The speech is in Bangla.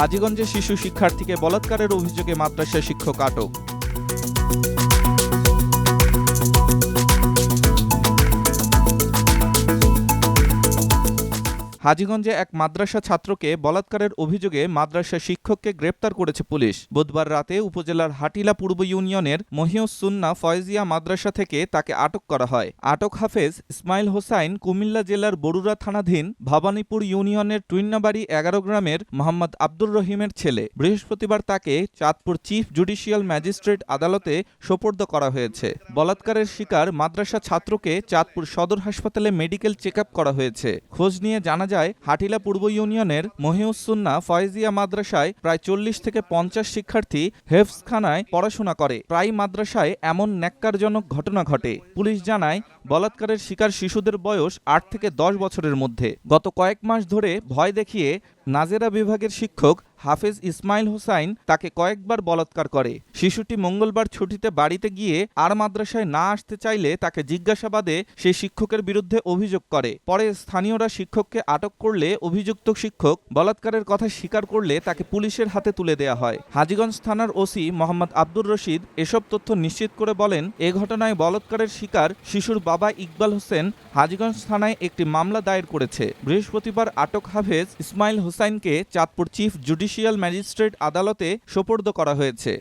হাজীগঞ্জে শিশু শিক্ষার্থীকে বলাৎকারের অভিযোগে মাদ্রাসা শিক্ষক আটক। হাজীগঞ্জে এক মাদ্রাসা ছাত্রকে বলাৎকারের অভিযোগে মাদ্রাসা শিক্ষককে গ্রেপ্তার করেছে পুলিশ। বুধবার রাতে উপজেলার হাটিলা পূর্ব ইউনিয়নের মহিউসুন্না ফয়জিয়া মাদ্রাসা থেকে তাকে আটক করা হয়। আটক হাফেজ ইসমাইল হোসাইন কুমিল্লা জেলার বরুড়া থানাধীন ভবানীপুর ইউনিয়নের টুইন্নাবাড়ি এগারো গ্রামের মোহাম্মদ আব্দুর রহিমের ছেলে। বৃহস্পতিবার তাকে চাঁদপুর চিফ জুডিশিয়াল ম্যাজিস্ট্রেট আদালতে সোপর্দ করা হয়েছে। বলাৎকারের শিকার মাদ্রাসা ছাত্রকে চাঁদপুর সদর হাসপাতালে মেডিকেল চেক করা হয়েছে। খোঁজ নিয়ে জানা যায়, হাটিলা পূর্ব ইউনিয়নের মহিউসুন্না ফয়েজিয়া মাদ্রাসায় প্রায় চল্লিশ থেকে পঞ্চাশ শিক্ষার্থী হেফসখানায় পড়াশোনা করে। প্রায় মাদ্রাসায় এমন ন্যাক্কারজনক ঘটনা ঘটে। পুলিশ জানায়, বলাৎকারের শিকার শিশুদের বয়স আট থেকে দশ বছরের মধ্যে। গত কয়েক মাস ধরে ভয় দেখিয়ে নাজেরা বিভাগের শিক্ষক হাফেজ ইসমাইল হোসাইন তাকে কয়েকবার বলাৎকার করে। শিশুটি মঙ্গলবার ছুটিতে বাড়িতে গিয়ে আর মাদ্রাসায় না আসতে চাইলে তাকে জিজ্ঞাসাবাদে সেই শিক্ষকের বিরুদ্ধে অভিযোগ করে। পরে স্থানীয়রা শিক্ষককে আটক করলে অভিযুক্ত শিক্ষক বলাৎকারের কথা স্বীকার করলে তাকে পুলিশের হাতে তুলে দেয়া হয়। হাজিগঞ্জ থানার ওসি মোহাম্মদ আব্দুর রশিদ এসব তথ্য নিশ্চিত করে বলেন, এ ঘটনায় বলাৎকারের শিকার শিশুর বাবা ইকবাল হোসেন হাজীগঞ্জ থানায় একটি মামলা দায়ের করেছে। বৃহস্পতিবার আটক হাফেজ ইসমাইল হোসাইনকে চাঁদপুর চিফ জুডিশিয়াল ম্যাজিস্ট্রেট আদালতে সোপর্দ করা হয়েছে।